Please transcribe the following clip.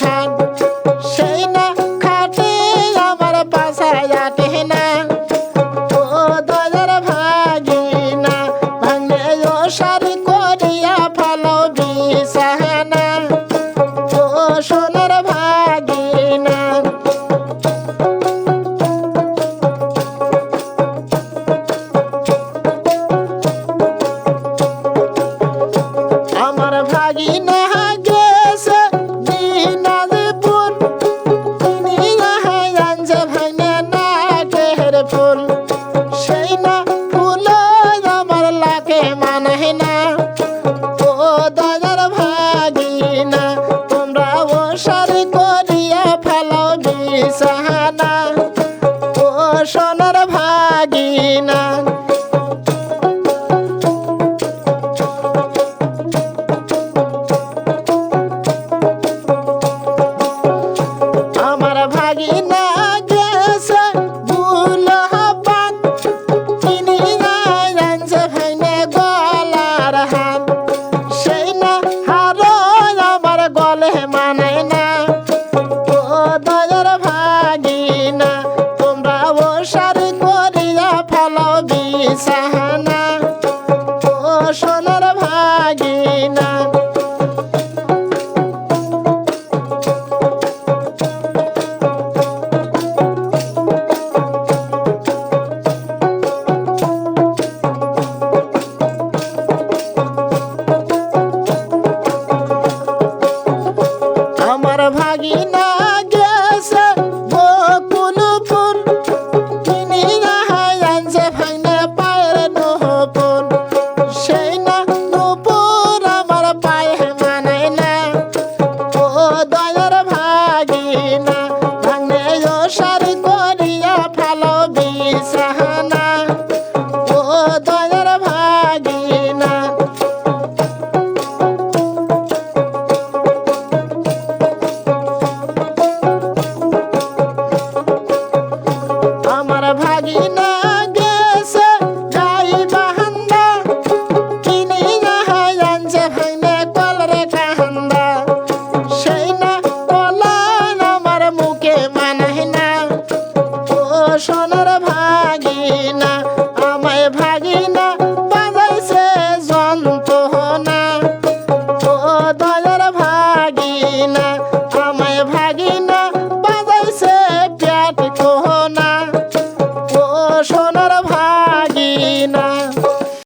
খান। সেই না খাটে আমার পাশায় আটে না। ও দয়ার ভাগিনা, ভাঙলে ও সারি করিয়া ফালো বিষাহানা ও সোনার ভাগিনা। আমার ভাগিনা